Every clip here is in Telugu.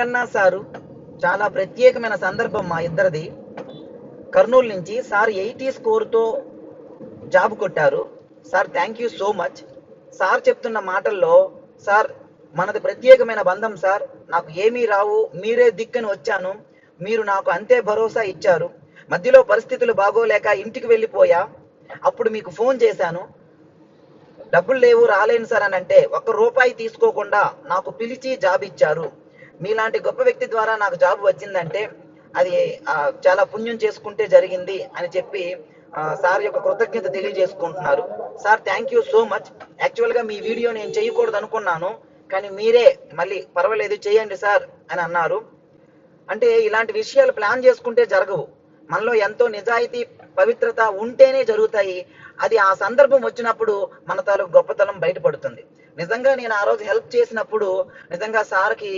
కన్నా సారు చాలా ప్రత్యేకమైన సందర్భం మా ఇద్దరిది. కర్నూలు నుంచి సార్ ఎయిటీ స్కోర్తో జాబ్ కొట్టారు. Sir thank you so much sir చెప్తున్న మాటల్లో సార్ మనది ప్రత్యేకమైన బంధం సార్. నాకు ఏమీ రావు మీరే దిక్కని వచ్చాను. మీరు నాకు అంతే భరోసా ఇచ్చారు. మధ్యలో పరిస్థితులు బాగోలేక ఇంటికి వెళ్ళిపోయా. అప్పుడు మీకు ఫోన్ చేశాను. డబ్బులు లేవు రాలేను సార్ అని అంటే ఒక్క రూపాయి తీసుకోకుండా నాకు పిలిచి జాబ్ ఇచ్చారు. మీలాంటి గొప్ప వ్యక్తి ద్వారా నాకు జాబ్ వచ్చిందంటే అది చాలా పుణ్యం చేసుకుంటే జరిగింది అని చెప్పి సార్ యొక్క కృతజ్ఞత తెలియజేసుకుంటున్నారు. Sir thank you so much యాక్చువల్గా మీ వీడియో నేను చేయకూడదు అనుకున్నాను కానీ మీరే మళ్ళీ పర్వాలేదు చేయండి సార్ అని అన్నారు. అంటే ఇలాంటి విషయాలు ప్లాన్ చేసుకుంటే జరగవు. మనలో ఎంతో నిజాయితీ పవిత్రత ఉంటేనే జరుగుతాయి. అది ఆ సందర్భం వచ్చినప్పుడు మన తాలూకు గొప్పతనం బయటపడుతుంది. నిజంగా నేను ఆ రోజు హెల్ప్ చేసినప్పుడు నిజంగా సార్కి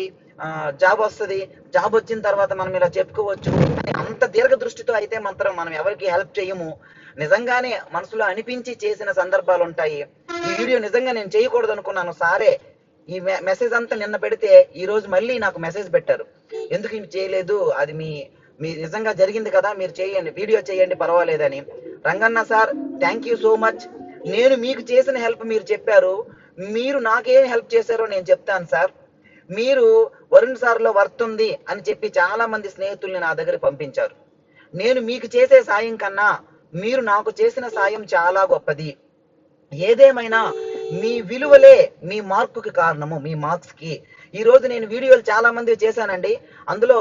జాబ్ వస్తుంది జాబ్ వచ్చిన తర్వాత మనం ఇలా చెప్పుకోవచ్చు. అని అంత దీర్ఘ దృష్టితో అయితే మాత్రం మనం ఎవరికి హెల్ప్ చేయము. నిజంగానే మనసులో అనిపించి చేసిన సందర్భాలు ఉంటాయి. ఈ వీడియో నిజంగా నేను చేయకూడదు అనుకున్నాను. సారే ఈ మె- మెసేజ్ అంతా నిన్న పెడితే ఈ రోజు మళ్ళీ నాకు మెసేజ్ పెట్టారు. ఎందుకు ఇవి చేయలేదు? అది మీ మీ నిజంగా జరిగింది కదా మీరు చేయండి వీడియో చేయండి పర్వాలేదని. Ranganna sir thank you so much నేను మీకు చేసిన హెల్ప్ మీరు చెప్పారు. మీరు నాకేం హెల్ప్ చేశారో నేను చెప్తాను సార్. మీరు వరుణ్ సార్లో వర్త్ ఉంది అని చెప్పి చాలా మంది స్నేహితుల్ని నా దగ్గర పంపించారు. నేను మీకు చేసే సాయం కన్నా మీరు నాకు చేసిన సాయం చాలా గొప్పది. ఏదేమైనా మీ విలువలే మీ మార్కుకి కారణము మీ మార్క్స్కి ఈ రోజు నేను వీడియోలు చాలా మంది చేశానండి. అందులో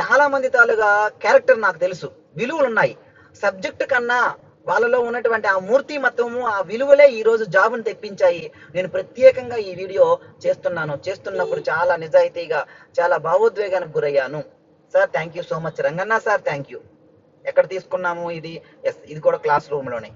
చాలా మంది తాలుగా క్యారెక్టర్ నాకు తెలుసు. విలువలు ఉన్నాయి సబ్జెక్ట్ కన్నా వాళ్ళలో ఉన్నటువంటి ఆ మూర్తి మతము ఆ విలువలే ఈ రోజు జాబును తెప్పించాయి. నేను ప్రత్యేకంగా ఈ వీడియో చేస్తున్నాను. చేస్తున్నప్పుడు చాలా నిజాయితీగా చాలా భావోద్వేగానికి గురయ్యాను. Sir thank you so much Ranganna sir thank you ఎక్కడ తీసుకున్నాము ఇది? ఎస్ ఇది కూడా క్లాస్ రూమ్లోనే.